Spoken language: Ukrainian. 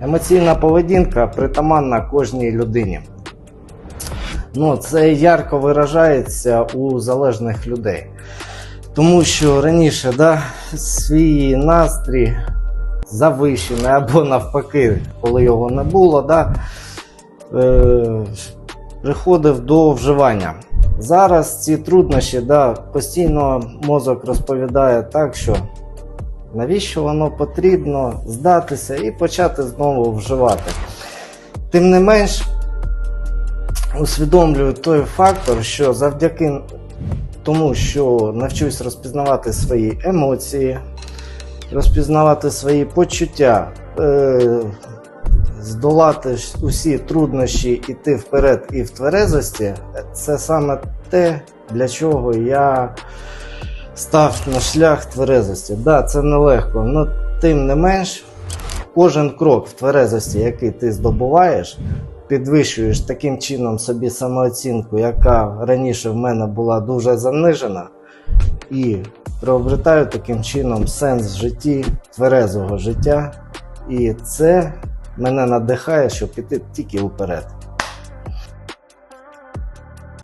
Емоційна поведінка притаманна кожній людині. Ну, це ярко виражається у залежних людей. Тому що раніше да, свій настрій завищений або навпаки, коли його не було, да, е, приходив до вживання. Зараз ці труднощі да, постійно мозок розповідає так, що навіщо воно потрібно здатися і почати знову вживати. Тим не менш, усвідомлюю той фактор, що завдяки тому, що навчусь розпізнавати свої емоції, розпізнавати свої почуття, е, здолати усі труднощі, іти вперед і в тверезості, це саме те, для чого я став на шлях тверезості. Да, це нелегко, але тим не менш, кожен крок в тверезості, який ти здобуваєш, підвищуєш таким чином собі самооцінку, яка раніше в мене була дуже занижена, і приобретаю таким чином сенс в житті, тверезого життя. І це мене надихає, щоб піти тільки вперед.